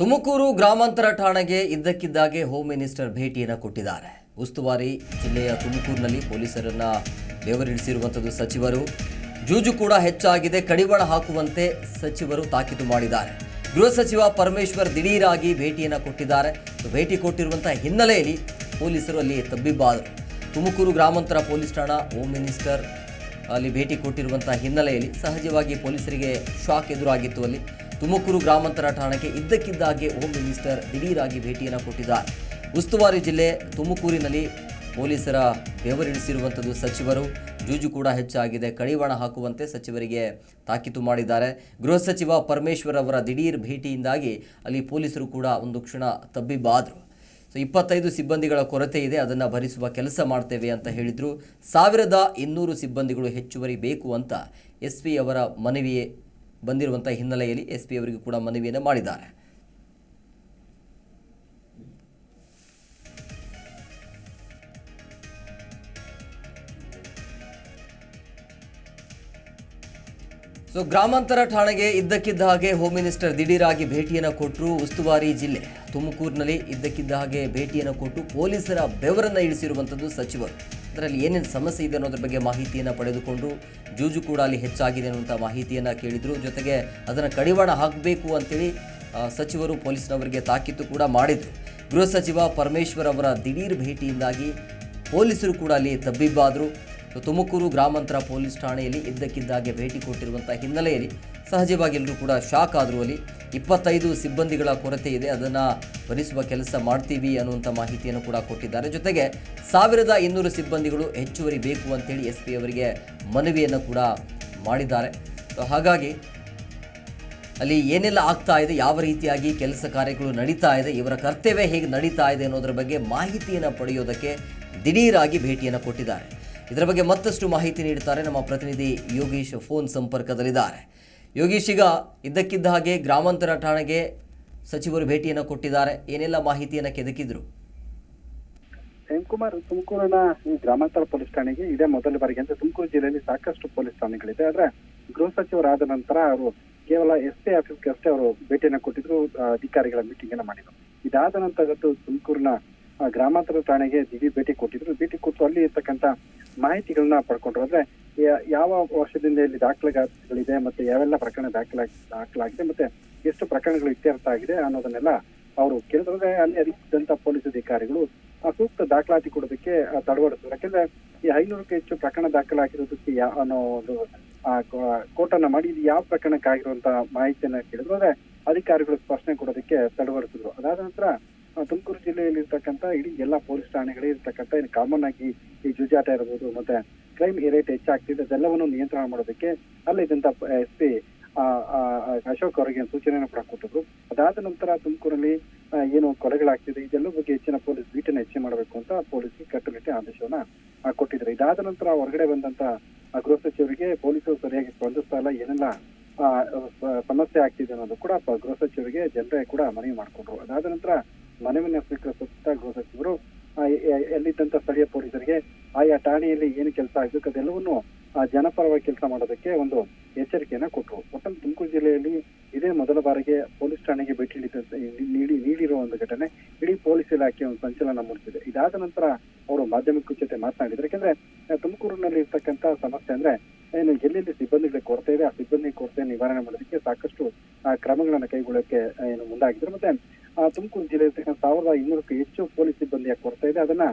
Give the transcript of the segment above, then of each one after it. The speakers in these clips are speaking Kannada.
ತುಮಕೂರು ಗ್ರಾಮಾಂತರ ಠಾಣೆಗೆ ಇದ್ದಕ್ಕಿದ್ದಾಗೆ ಹೋಮ್ ಮಿನಿಸ್ಟರ್ ಭೇಟಿಯನ್ನು ಕೊಟ್ಟಿದ್ದಾರೆ. ಉಸ್ತುವಾರಿ ಜಿಲ್ಲೆಯ ತುಮಕೂರಿನಲ್ಲಿ ಪೊಲೀಸರನ್ನ ಬೆವರಿಳಿಸಿರುವಂಥದ್ದು ಸಚಿವರು. ಜೂಜು ಕೂಡ ಹೆಚ್ಚಾಗಿದೆ. ಕಡಿವಾಣ ಹಾಕುವಂತೆ ಸಚಿವರು ತಾಕೀತು ಮಾಡಿದ್ದಾರೆ. ಗೃಹ ಸಚಿವ ಪರಮೇಶ್ವರ್ ದಿಢೀರಾಗಿ ಭೇಟಿಯನ್ನು ಕೊಟ್ಟಿದ್ದಾರೆ. ಭೇಟಿ ಕೊಟ್ಟಿರುವಂಥ ಹಿನ್ನೆಲೆಯಲ್ಲಿ ಪೊಲೀಸರು ಅಲ್ಲಿ ತಬ್ಬಿಬ್ಬಾದರು ತುಮಕೂರು ಗ್ರಾಮಾಂತರ ಪೊಲೀಸ್ ಠಾಣಾ ಹೋಮ್ ಮಿನಿಸ್ಟರ್ ಅಲ್ಲಿ ಭೇಟಿ ಕೊಟ್ಟಿರುವಂಥ ಹಿನ್ನೆಲೆಯಲ್ಲಿ ಸಹಜವಾಗಿ ಪೊಲೀಸರಿಗೆ ಶಾಕ್ ಎದುರಾಗಿತ್ತು ಅಲ್ಲಿ. ತುಮಕೂರು ಗ್ರಾಮಾಂತರ ಠಾಣೆಗೆ ಇದ್ದಕ್ಕಿದ್ದಾಗೆ ಹೋಮ್ ಮಿನಿಸ್ಟರ್ ದಿಢೀರಾಗಿ ಭೇಟಿಯನ್ನು ಕೊಟ್ಟಿದ್ದಾರೆ. ಉಸ್ತುವಾರಿ ಜಿಲ್ಲೆ ತುಮಕೂರಿನಲ್ಲಿ ಪೊಲೀಸರ ಬೆವರಿಳಿಸಿರುವಂಥದ್ದು ಸಚಿವರು. ಜೂಜು ಕೂಡ ಹೆಚ್ಚಾಗಿದೆ. ಕಡಿವಾಣ ಹಾಕುವಂತೆ ಸಚಿವರಿಗೆ ತಾಕೀತು ಮಾಡಿದ್ದಾರೆ. ಗೃಹ ಸಚಿವ ಪರಮೇಶ್ವರ್ ಅವರ ದಿಢೀರ್ ಭೇಟಿಯಿಂದಾಗಿ ಅಲ್ಲಿ ಪೊಲೀಸರು ಕೂಡ ಒಂದು ಕ್ಷಣ ತಬ್ಬಿಬ್ಬಾದರು ಸೊ, ಇಪ್ಪತ್ತೈದು ಸಿಬ್ಬಂದಿಗಳ ಕೊರತೆ ಇದೆ. ಅದನ್ನು ಭರಿಸುವ ಕೆಲಸ ಮಾಡ್ತೇವೆ ಅಂತ ಹೇಳಿದರು. ಸಾವಿರದ ಇನ್ನೂರು ಸಿಬ್ಬಂದಿಗಳು ಹೆಚ್ಚುವರಿ ಬೇಕು ಅಂತ ಎಸ್ ಪಿ ಅವರ ಮನವಿ ಬಂದಿರುವಂಥ ಹಿನ್ನೆಲೆಯಲ್ಲಿ ಎಸ್ ಪಿ ಅವರಿಗೂ ಕೂಡ ಮನವಿಯನ್ನು ಮಾಡಿದ್ದಾರೆ. ಸೊ, ಗ್ರಾಮಾಂತರ ಠಾಣೆಗೆ ಇದ್ದಕ್ಕಿದ್ದ ಹಾಗೆ ಹೋಮ್ ಮಿನಿಸ್ಟರ್ ದಿಢೀರಾಗಿ ಭೇಟಿಯನ್ನು ಕೊಟ್ಟರು ಉಸ್ತುವಾರಿ ಜಿಲ್ಲೆ. ತುಮಕೂರಿನಲ್ಲಿ ಇದ್ದಕ್ಕಿದ್ದ ಹಾಗೆ ಭೇಟಿಯನ್ನು ಕೊಟ್ಟು ಪೊಲೀಸರ ಬೆವರನ್ನು ಇಳಿಸಿರುವಂಥದ್ದು ಸಚಿವರು. ಅದರಲ್ಲಿ ಏನೇನು ಸಮಸ್ಯೆ ಇದೆ ಅನ್ನೋದ್ರ ಬಗ್ಗೆ ಮಾಹಿತಿಯನ್ನು ಪಡೆದುಕೊಂಡು ಜೂಜು ಕೂಡ ಅಲ್ಲಿ ಹೆಚ್ಚಾಗಿದೆ ಅನ್ನುವಂಥ ಮಾಹಿತಿಯನ್ನು ಕೇಳಿದರು. ಜೊತೆಗೆ ಅದನ್ನು ಕಡಿವಾಣ ಹಾಕಬೇಕು ಅಂತೇಳಿ ಸಚಿವರು ಪೊಲೀಸ್ನವರಿಗೆ ತಾಕೀತು ಕೂಡ ಮಾಡಿದರು. ಗೃಹ ಸಚಿವ ಪರಮೇಶ್ವರ್ ಅವರ ದಿಢೀರ್ ಭೇಟಿಯಿಂದಾಗಿ ಪೊಲೀಸರು ಕೂಡ ಅಲ್ಲಿ ತಬ್ಬಿಬ್ಬಾದರು. ತುಮಕೂರು ಗ್ರಾಮಾಂತರ ಪೊಲೀಸ್ ಠಾಣೆಯಲ್ಲಿ ಇದ್ದಕ್ಕಿದ್ದಾಗೆ ಭೇಟಿ ಕೊಟ್ಟಿರುವಂಥ ಹಿನ್ನೆಲೆಯಲ್ಲಿ ಸಹಜವಾಗಿ ಎಲ್ಲರೂ ಕೂಡ ಶಾಕ್ ಆದರೂ ಅಲ್ಲಿ ಇಪ್ಪತ್ತೈದು ಸಿಬ್ಬಂದಿಗಳ ಕೊರತೆ ಇದೆ, ಅದನ್ನು ಭರಿಸುವ ಕೆಲಸ ಮಾಡ್ತೀವಿ ಅನ್ನುವಂಥ ಮಾಹಿತಿಯನ್ನು ಕೂಡ ಕೊಟ್ಟಿದ್ದಾರೆ. ಜೊತೆಗೆ ಸಾವಿರದ ಇನ್ನೂರು ಸಿಬ್ಬಂದಿಗಳು ಹೆಚ್ಚುವರಿ ಬೇಕು ಅಂತೇಳಿ ಎಸ್ ಪಿ ಅವರಿಗೆ ಮನವಿಯನ್ನು ಕೂಡ ಮಾಡಿದ್ದಾರೆ. ಸೊ, ಹಾಗಾಗಿ ಅಲ್ಲಿ ಏನೆಲ್ಲ ಆಗ್ತಾ ಇದೆ, ಯಾವ ರೀತಿಯಾಗಿ ಕೆಲಸ ಕಾರ್ಯಗಳು ನಡೀತಾ ಇದೆ, ಇವರ ಕರ್ತವ್ಯ ಹೇಗೆ ನಡೀತಾ ಇದೆ ಅನ್ನೋದ್ರ ಬಗ್ಗೆ ಮಾಹಿತಿಯನ್ನು ಪಡೆಯೋದಕ್ಕೆ ದಿಢೀರಾಗಿ ಭೇಟಿಯನ್ನು ಕೊಟ್ಟಿದ್ದಾರೆ. ಇದರ ಬಗ್ಗೆ ಮತ್ತಷ್ಟು ಮಾಹಿತಿ ನೀಡುತ್ತಾರೆ ನಮ್ಮ ಪ್ರತಿನಿಧಿ ಯೋಗೀಶ್ ಫೋನ್ ಸಂಪರ್ಕದಲ್ಲಿದ್ದಾರೆ. ಯೋಗೀಶ್ ಈಗ ಇದ್ದಕ್ಕಿದ್ದ ಹಾಗೆ ಗ್ರಾಮಾಂತರ ಠಾಣೆಗೆ ಸಚಿವರು ಭೇಟಿಯನ್ನು ಕೊಟ್ಟಿದ್ದಾರೆ. ಏನೆಲ್ಲ ಮಾಹಿತಿಯನ್ನು ಕೆದಕಿದ್ರು? ಹೇಮಕುಮಾರ್ ತುಮಕೂರಿನ ಈ ಗ್ರಾಮಾಂತರ ಪೊಲೀಸ್ ಠಾಣೆಗೆ ಇದೇ ಮೊದಲ ಬಾರಿಗೆ ಅಂದ್ರೆ ತುಮಕೂರು ಜಿಲ್ಲೆಯಲ್ಲಿ ಸಾಕಷ್ಟು ಪೊಲೀಸ್ ಠಾಣೆಗಳಿದೆ. ಆದ್ರೆ ಗೃಹ ಸಚಿವರಾದ ನಂತರ ಅವರು ಕೇವಲ ಎಸ್ ಪಿ ಆಫೀಸ್ಗೆ ಅಷ್ಟೇ ಅವರು ಭೇಟಿಯನ್ನು ಕೊಟ್ಟಿದ್ರು ಅಧಿಕಾರಿಗಳ ಮೀಟಿಂಗ್ ಅನ್ನ ಮಾಡಿದ್ರು. ಇದಾದ ನಂತರ ತುಮಕೂರಿನ ಗ್ರಾಮಾಂತರ ಠಾಣೆಗೆ ದಿಢೀರ್ ಭೇಟಿ ಕೊಟ್ಟಿದ್ರು. ಭೇಟಿ ಕೊಟ್ಟು ಅಲ್ಲಿ ಇರ್ತಕ್ಕಂಥ ಮಾಹಿತಿಗಳನ್ನ ಪಡ್ಕೊಂಡ್ರು. ಅಂದ್ರೆ ಯಾವ ವರ್ಷದಿಂದ ಇಲ್ಲಿ ದಾಖಲೆಗಳಿದೆ ಮತ್ತೆ ಯಾವೆಲ್ಲ ಪ್ರಕರಣ ದಾಖಲಾ ದಾಖಲಾಗಿದೆ ಮತ್ತೆ ಎಷ್ಟು ಪ್ರಕರಣಗಳು ಇತ್ಯರ್ಥ ಆಗಿದೆ ಅನ್ನೋದನ್ನೆಲ್ಲ ಅವರು ಕೇಳಿದ್ರೆ. ಅಲ್ಲಿ ಅಧಿಕಂತ ಪೊಲೀಸ್ ಅಧಿಕಾರಿಗಳು ಆ ಸೂಕ್ತ ದಾಖಲಾತಿ ಕೊಡೋದಕ್ಕೆ ಆ, ತಡವಡಿಸಿದ್ರು ಯಾಕಂದ್ರೆ ಈ ಐನೂರಕ್ಕೂ ಹೆಚ್ಚು ಪ್ರಕರಣ ದಾಖಲಾಗಿರೋದಕ್ಕೆ ಯಾ ಅನ್ನೋ ಒಂದು ಕೋಟನ್ನ ಮಾಡಿ ಇದು ಯಾವ ಪ್ರಕರಣಕ್ಕಾಗಿರುವಂತ ಮಾಹಿತಿಯನ್ನ ಕೇಳಿದ್ರು. ಅಂದ್ರೆ ಅಧಿಕಾರಿಗಳು ಸ್ಪಷ್ಟನೆ ಕೊಡೋದಕ್ಕೆ ತಡವಡಿಸಿದ್ರು ಅದಾದ ನಂತರ ತುಮಕೂರು ಜಿಲ್ಲೆಯಲ್ಲಿ ಇರ್ತಕ್ಕಂಥ ಇಡೀ ಎಲ್ಲಾ ಪೊಲೀಸ್ ಠಾಣೆಗಳೇ ಇರ್ತಕ್ಕಂಥ ಕಾಮನ್ ಆಗಿ ಈ ಜುಜಾಟ ಇರಬಹುದು ಮತ್ತೆ ಕ್ರೈಮ್ ರೇಟ್ ಹೆಚ್ಚಾಗ್ತಿದೆ, ಅದೆಲ್ಲವನ್ನು ನಿಯಂತ್ರಣ ಮಾಡೋದಕ್ಕೆ ಅಲ್ಲಿದ್ದಂತ ಎಸ್ ಪಿ ಅಶೋಕ್ ಅವರಿಗೆ ಸೂಚನೆಯನ್ನು ಕೂಡ ಕೊಟ್ಟಿದ್ರು. ಅದಾದ ನಂತರ ತುಮಕೂರಲ್ಲಿ ಏನು ಕೊಲೆಗಳಾಗ್ತಿದೆ, ಇದೆಲ್ಲ ಬಗ್ಗೆ ಹೆಚ್ಚಿನ ಪೊಲೀಸ್ ಬೀಟನ್ನು ಹೆಚ್ಚು ಮಾಡಬೇಕು ಅಂತ ಪೊಲೀಸ್ಗೆ ಕಟ್ಟುನಿಟ್ಟಿನ ಆದೇಶವನ್ನ ಕೊಟ್ಟಿದ್ರು ಇದಾದ ನಂತರ ಹೊರಗಡೆ ಬಂದಂತ ಗೃಹ ಸಚಿವರಿಗೆ ಪೊಲೀಸರು ಸರಿಯಾಗಿ ಸ್ಪಂದಿಸ್ತಾ ಇಲ್ಲ, ಏನೆಲ್ಲ ಸಮಸ್ಯೆ ಆಗ್ತಿದೆ ಅನ್ನೋದು ಕೂಡ ಗೃಹ ಸಚಿವರಿಗೆ ಜನರೇ ಕೂಡ ಮನವಿ ಮಾಡಿಕೊಂಡ್ರು. ಅದಾದ ನಂತರ ಮನವಿನ ಮನೆ ಗೃಹ ಸಚಿವರು ಎಲ್ಲಿದ್ದಂತ ಸ್ಥಳೀಯ ಪೊಲೀಸರಿಗೆ ಆಯಾ ಠಾಣೆಯಲ್ಲಿ ಏನು ಕೆಲಸ ಆಗ್ಬೇಕು ಅದೆಲ್ಲವನ್ನು ಆ, ಜನಪರವಾಗಿ ಕೆಲಸ ಮಾಡೋದಕ್ಕೆ ಒಂದು ಎಚ್ಚರಿಕೆಯನ್ನ ಕೊಟ್ಟರು ಒಟ್ಟಲ್ಲಿ ತುಮಕೂರು ಜಿಲ್ಲೆಯಲ್ಲಿ ಇದೇ ಮೊದಲ ಬಾರಿಗೆ ಪೊಲೀಸ್ ಠಾಣೆಗೆ ಭೇಟಿ ನೀಡಿ ನೀಡಿರುವ ಒಂದು ಘಟನೆ ಇಡೀ ಪೊಲೀಸ್ ಇಲಾಖೆ ಒಂದು ಸಂಚಲನ ಮೂಡಿಸಿದೆ. ಇದಾದ ನಂತರ ಅವರು ಮಾಧ್ಯಮಿಕ ಜೊತೆ ಮಾತನಾಡಿದ್ರು. ಯಾಕಂದ್ರೆ ತುಮಕೂರಿನಲ್ಲಿ ಇರ್ತಕ್ಕಂತ ಸಮಸ್ಯೆ ಅಂದ್ರೆ ಏನು ಎಲ್ಲೆಲ್ಲಿ ಸಿಬ್ಬಂದಿಗಳ ಕೊರತೆ ಇದೆ ಆ ಸಿಬ್ಬಂದಿ ಕೊರತೆ ನಿವಾರಣೆ ಮಾಡೋದಕ್ಕೆ ಸಾಕಷ್ಟು ಕ್ರಮಗಳನ್ನ ಕೈಗೊಳ್ಳಕ್ಕೆ ಏನು ಮುಂದಾಗಿದ್ರು. ಮತ್ತೆ ತುಮಕೂರು ಜಿಲ್ಲೆ ಸಾವಿರದ ಇನ್ನೂರಕ್ಕೂ ಹೆಚ್ಚು ಪೊಲೀಸ್ ಸಿಬ್ಬಂದಿಯ ಕೊರತೆ ಇದೆ. ಅದನ್ನ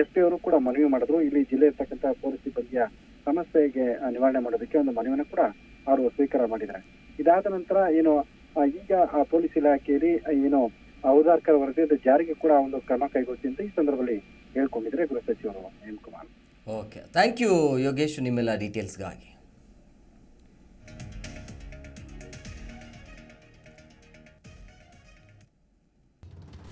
ಎಸ್ ಪಿ ಅವರು ಕೂಡ ಮನವಿ ಮಾಡಿದ್ರು. ಇಲ್ಲಿ ಜಿಲ್ಲೆ ಇರ್ತಕ್ಕಂಥ ಪೊಲೀಸ್ ಸಿಬ್ಬಂದಿಯ ಸಮಸ್ಯೆಗೆ ನಿವಾರಣೆ ಮಾಡೋದಕ್ಕೆ ಒಂದು ಮನವಿಯನ್ನು ಕೂಡ ಅವರು ಸ್ವೀಕಾರ ಮಾಡಿದ್ದಾರೆ. ಇದಾದ ನಂತರ ಏನು ಈಗ ಆ ಪೊಲೀಸ್ ಇಲಾಖೆಯಲ್ಲಿ ಏನು ಔದಾರ್ಕರ್ ವರದಿ ಜಾರಿಗೆ ಕೂಡ ಒಂದು ಕ್ರಮ ಕೈಗೊಳ್ತೀನಿ ಅಂತ ಈ ಸಂದರ್ಭದಲ್ಲಿ ಹೇಳ್ಕೊಂಡಿದ್ರೆ ಗೃಹ ಸಚಿವರು Hemakumar. Okay. Thank you Yogesh, ನಿಮ್ಮೆಲ್ಲ ಡೀಟೇಲ್ಸ್ಗಾಗಿ